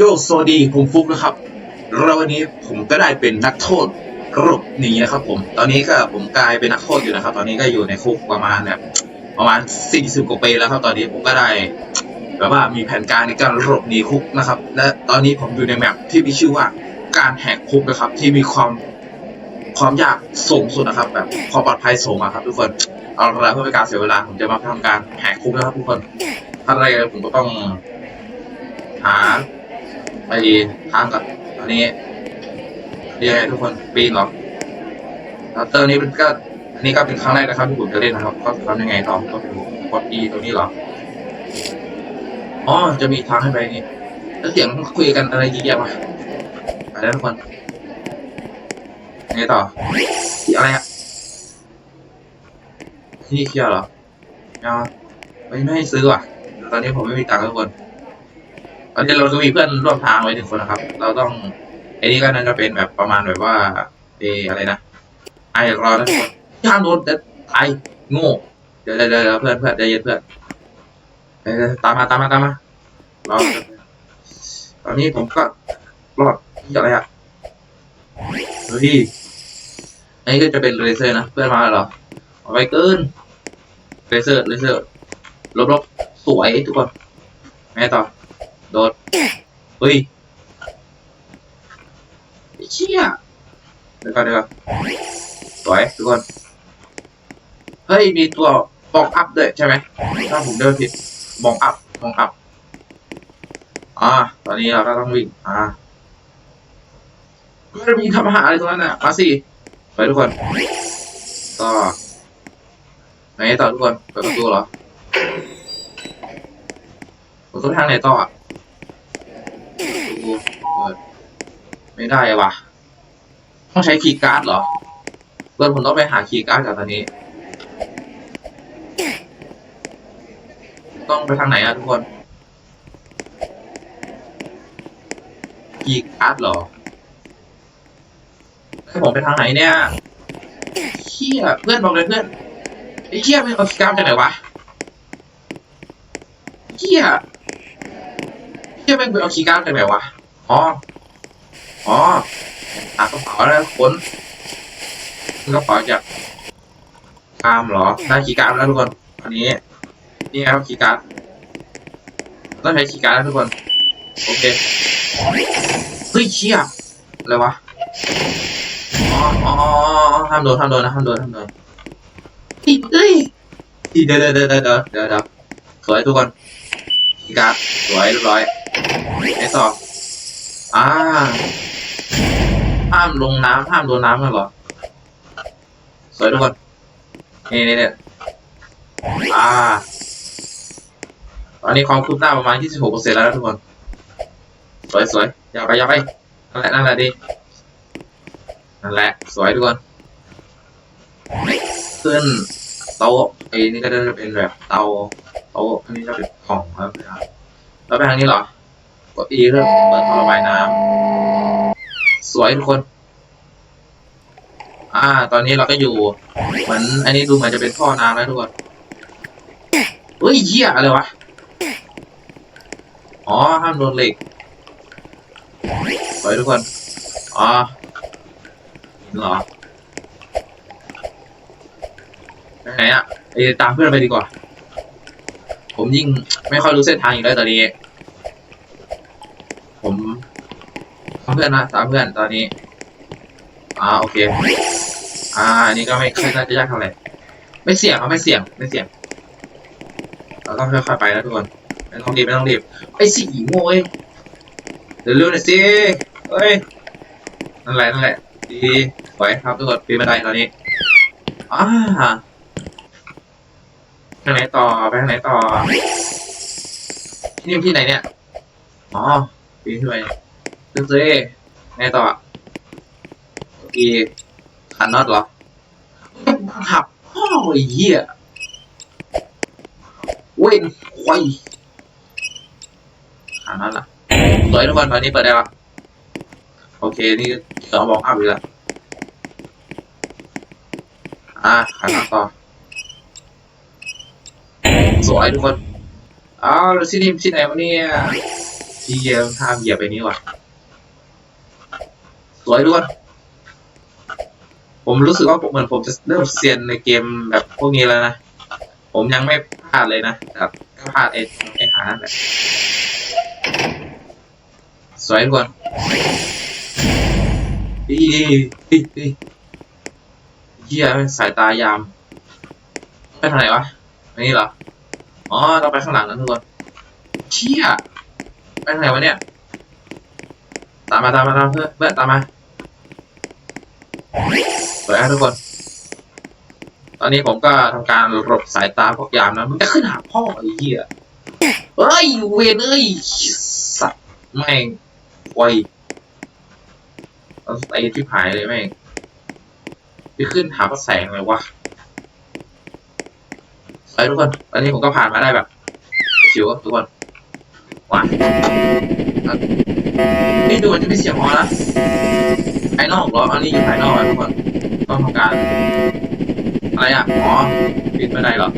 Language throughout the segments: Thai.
โยสวัสดีผมฟุกนะครับแล้ววันนี้ผมก็ได้เป็นนักโทษหลบหนีนะครับผม ตอนนี้ก็ผมกลายเป็นนักโทษอยู่นะครับ ตอนนี้ก็อยู่ในคุกประมาณแบบประมาณ 40 กว่าปีแล้วครับ ตอนนี้ผมก็ได้แบบว่ามีแผนการในการหลบหนีคุกนะครับ และตอนนี้ผมอยู่ในแมปที่มีชื่อว่าการแหกคุกนะครับ ที่มีความความยากสูงสุดนะครับ แบบความปลอดภัยสูงครับทุกคน เอาละเพื่อเป็นการเสียเวลาผมจะมาทำการแหกคุกนะครับทุกคนถ้าอะไรผมก็ต้องหา ไปทางกับอันนี้เรียกทุกคนปีนหรอแล้วเตอร์นี้เป็นก็อันนี้ก็เป็นครั้งแรกนะครับที่ผมจะเล่นนะครับ ก็ทำยังไงต่อก็เป็นกด E ตรงนี้หรออ๋อจะมีทางให้ไปนี่แล้วเสียงคุยกันอะไรเยอะแยะวะไปแล้วทุกคนไงต่ออะไรอะที่เคลียร์เหรอเอาไม่ไม่ซื้อว่ะ ตอนนี้ผมไม่มีตังค์ทุกคน อนนี้เราก็มีเพื่อนร่วมทางไว้หนึ่งคนนะครับ เราต้องไอ้นี่ก็น่าจะเป็นแบบประมาณแบบว่าเอออะไรนะไอ้รอนะทุกคนห้ามโดนเด็ดไอ้โง่เดี๋ยวเดี๋ยวเดี๋ยวเพื่อนเพื่อนใจเย็นเพื่อนตามมาตามมาตามมาเรอตอนนี้ผมก็รอดอะไรอะเฮ้ยอันนี้ก็จะเป็นเลเซอร์นะเพื่อนมาเหรอเอาไปเกินเลเซอร์เลเซอร์ลบลบสวยทุกคนไงต่อ โดดเฮ้ยไอ้เชี่ยเดี๋ยวก่อนเดี๋ยวก่อนสวยทุกคนเฮ้ย มีตัวบองอัพด้วยใช่ไหมถ้าผมเดินผิดบองอัพบองอัพอ่าตอนนี้เราก็ต้องวิ่งอ่าก็มีทำอาหารอะไรตรงนั้นน่ะมาสิไปทุกคนก็ไหนต่อทุกคนเปิดประตูเหรอเปิดประตูทางไหนต่ออะ เปิดไม่ได้อะว่ะต้องใช้คีย์การ์ดเหรอเพื่อนผมต้องไปหาคีย์การ์ดจากตอนนี้ ต้องไปทางไหนอะทุกคนคีย์การ์ดเหรอให้ผมไปทางไหนเนี่ยเชี่ยเพื่อนบอกเลยเพื่อนไอ้เชี่ยมันเอาคีย์การ์ดจากไหนวะเชี่ยเชี่ยแม่งไปเอาคีย์การ์ดจากไหนวะ อ๋อ อ๋อหากระเป๋าแล้วขนกระเป๋าจากกามเหรอ ได้คีย์การ์ดแล้วทุกคน อันนี้ นี่ครับคีย์การ์ดต้องใช้คีย์การ์ดแล้วทุกคน โอเค เฮ้ยเชี่ยอะไรวะ อ๋ออ๋อห้ามโดนห้ามโดนนะห้ามโดนห้ามโดนเฮ้ยเฮ้ยทีเดี๋ยวเดี๋ยวเดี๋ยวเดี๋ยวเดี๋ยวเดสวยทุกคนคีย์การ์ดสวยเรียบร้อยไอ้ต่อ อ่าห้ามลงน้ำห้ามโดนน้ำกันเหรอ สวยทุกคน นี่นี่นี่ยอ่า ตอนนี้ความคืบหน้าประมาณ 26%แล้วนะทุกคน สวยสวยอย่าไปอย่าไปนั่นแหละนั่นแหละดีนั่นแหละ สวยทุกคน ขึ้นโต๊ะไอ้นี่ก็จะเป็นแบบเตาโต๊ะอันนี้จะเป็นของครับแล้วไปทางนี้เหรอ กด E เพื่อเปิดท่อระบายน้ำสวยทุกคน อ่า ตอนนี้เราก็อยู่ เหมือน อันนี้ดูเหมือนจะเป็นท่อน้ำแล้วทุกคนเฮ้ยเหี้ยอะไรวะ อ๋อ ห้ามโดนเหล็กสวยทุกคน อ๋อเหรอไหนอะเอ้ตามเพื่อนไปดีกว่า ผมยิ่งไม่ค่อยรู้เส้นทางอีกแล้วตอนนี้ ผมตาเพื่อนนะตามเพื่อนตอนนี้ อ่าโอเค อ่าอันนี้ก็ไม่ค่อยน่าจะยากเท่าไหร่ไม่เสี่ยงครับไม่เสี่ยงไม่เสี่ยง เราต้องค่อยๆไปนะทุกคนไม่ต้องรีบไม่ต้องรีบไอ้สี่โง่เอ้ยเดี๋ยวเร็วหน่อยสิเฮ้ยนั่นแหละนั่นแหละดีสวครับทุกคนปีนบันไดตอนนี้อ่าทางไหนต่อไปทางไหนต่อที่นี่ที่ไหนเนี่ยอ๋อ ปีนขึ้นไปขึ้นสิไงต่ออีคันน็อตเหรอขับพ่อไอ้เหี้ยเว้นควายคันน็อตละสวยทุกคนตอนนี้เปิดได้ล้วโอเค นี่สองบอกอัพอีกแล้วอะคันน็อตต่อสวยทุกคนอ้าวแล้วที่นี่ที่ไหนวะเนี่ย พี่เยี่ยมท่ามเหยียบไปนี้ว่ะสวยด้วยผมรู้สึกว่าผมเหมือนผมจะเริ่มเซียนในเกมแบบพวกนี้แล้วนะ ผมยังไม่พลาดเลยนะแต่ก็พลาดไอ้ไอ้หานั่นแหละสวยทุกคนอีอีอีเฮียสายตายาม ไปทางไหนวะนนี้เหรอ อ๋อ เราไปข้างหลังนะทุกคนเชี่ย ทางไหนวะเนี่ย ตามมาตามมาตามเพื่อนเพื่อนตามมาสวยนะทุกคน ตอนนี้ผมก็ทำการหลบสายตาพวกยามนะมันจะขึ้นหาพ่อไอ้เหี้ยเฮ้ยเวนเอ้ยสัตว์แม่งไวเอาไอ้ที่หายเลยแม่งไปขึ้นหาพระแสงเลยวะสวยทุกคน ตอนนี้ผมก็ผ่านมาได้แบบชิวทุกคน ว้านี่ดูมันจะมีเสียงฮอนะภายนอกหรออันนี้อยู่ภายนอกอะทุกคนต้องทำการอะไรอะอ๋อปิดไม่ได้เหรอ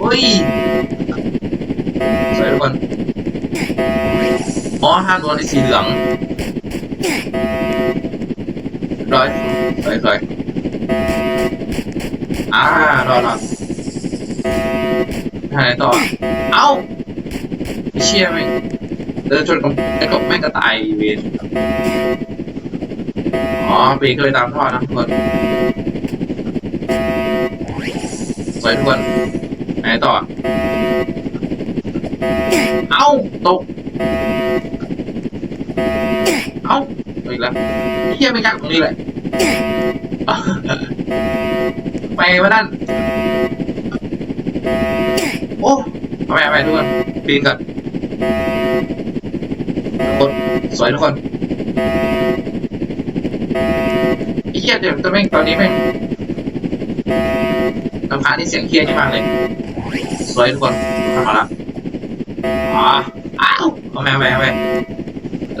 เฮ้ยสวยทุกคนอ๋อห้ามโดนสีเหลืองร้อยสวยสวยอ่ารอรอดทางไหนต่อ เอ้า อ้เชี่ยแม่งเดินชนกับไอ้กบแม่งก็ตายเวนอ๋อปีนก็เลยตามท่อนะทุกคนสวยทุกคนไหนต่อ เอ้า ตก เอ้าอีกแล้วเฮียไม่ยากตรงนี้เลยไปมาด้านโอ้ไปไปทุกคนปีนก่อน สวยทุกคนไอ้เฮียเดี๋ยวจะแม่งตอนนี้แม่งลำพานที่เสียงเฮียนี่มากเลย สวยทุกคนทำมาละอ๋ออ้าวเอาไปเอาไปเอาไป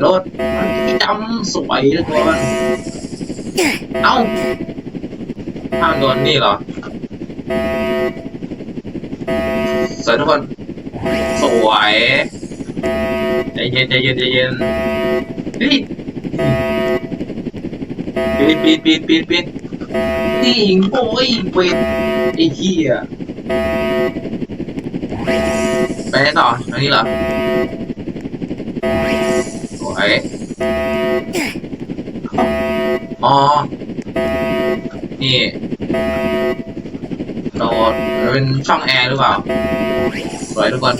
รถจำสวยทุกคนเอ้าห้ามโดนนี่เหรอ สวยทุกคน สวย ใจเย็นใจเย็นใจเย็นนี่ปีนปีนปีนปีนปีนนี่โอ้ยป็ดไอ้เหี้ยไปไหนต่ออันนี้เหรอสวยอ๋อ นี่โดดเป็นช่องแอร์หรือเปล่าสวยทุกคน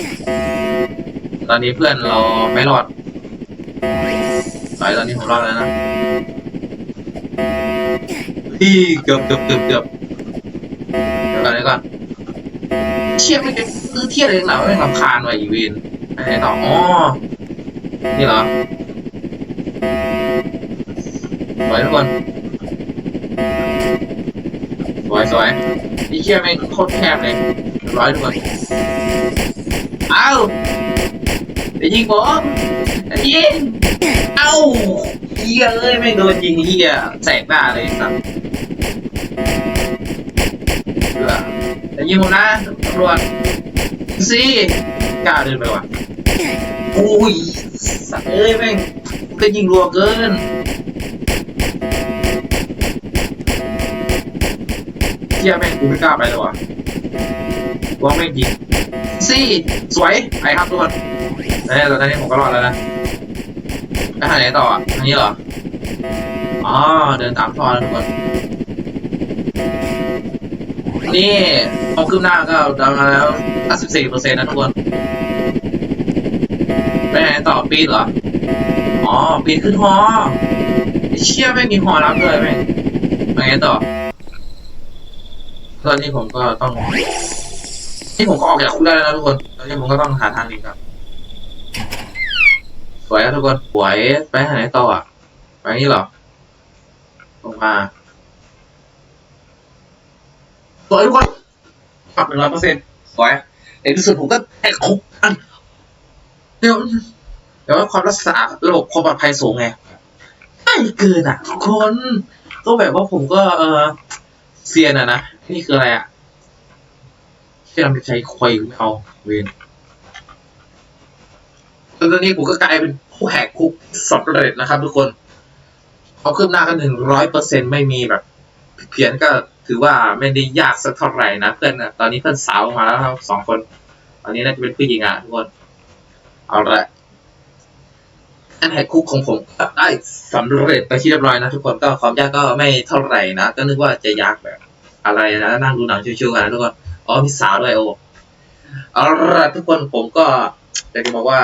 ตอนนี้เพื่อนเราไม่รอดสวยตอนนี้ผมรอดแล้วนะพี่เกือบเกือบเกือบเกือบเดี๋ยวก่อนเดี๋ยวก่อนเชี่ยไม่เป็นคือเที่ยอะไรหนาไม่ลำคาญว่ะอีเวนไหนต่ออ๋อนี่เหรอสวยทุกคนสวยสวยนี่เชี่ยไม่โคตรแคบเลยร้อยทุกคนเอ้าไยิงผมยิงเอ้าเฮียเอ้ยไม่โดนยิงเฮียแสกหน้าเลยสัตว์เบื่อแต่ยิงผมนะตำรวจสิกล้าเดินไปว่ะโอ้ยสัตว์เอ้ยแม่งก็ยิงรัวเกินเที่ยแม่งกูไม่กล้าไปเลยวะว่าแม่งยิงซี่สวยไปครับทุกคน แล้วตอนนี้ผมก็รอดแล้วนะไปหาไหนต่ออะอันนี้เหรอ อ๋อ เดินตามท่อแล้วทุกคน นี่ความคืบหน้าก็ดาวมาแล้ว94เปอร์เซ็นต์นะทุกคนไปไหนต่อปีนเหรอ อ๋อ ปีนขึ้นหอไอ้เชี่ยไม่มีหอรับเลยแม่งไปไงต่อ ตอนนี้ผมก็ต้อง นี่ผมก็ออกจากคุกได้แล้วนะทุกคน ตอนนี้ผมก็ต้องหาทางหนีครับ สวยนะทุกคนสวยไปหาไหนต่ออะไปนี่หรอลงมาสวยทุกคนขับหนึ่งร้อยเปอร์เซ็นต์สวยในที่สุดผมก็แหกคุกอันเดี๋ยวเดี๋ยวว่าความรักษาระบบความปลอดภัยสูงไงไม่เกินอะทุกคนก็แบบว่าผมก็เออเซียนอะนะนี่คืออะไรอะที่เราใช้ควยไม่เอาเวน ตอนนี้ผมก็กลายเป็นผู้แหกคุกสำเร็จนะครับ ทุกคนเขาคืบหน้ากันหนึ่งร้อยเปอร์เซ็นไม่มีแบบเพี้ยนก็ถือว่าไม่ได้ยากสักเท่าไหร่นะเพื่อนอะตอนนี้เพื่อนสาวมาแล้วครับสองคนตอนนี้น่าจะเป็นผู้หญิงอะทุกคนเอาละอันแหกคุกของผมได้สำเร็จไปที่เรียบร้อยนะทุกคนก็ความยากก็ไม่เท่าไหร่นะก็นึกว่าจะยากแบบ อะไรนะนั่งดูหนังชิวๆกันนะทุกคนอ๋อมีสาวด้วยโอ้เอาละทุกคนผมก็อยากจะบอกว่า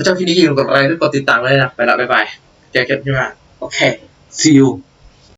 ถ้าชอบคลิปนี้อย่าลืมกดไลค์และกดติดตามไว้นะไปละบ๊ายบายเจอกันใช่ไหมโอเค see you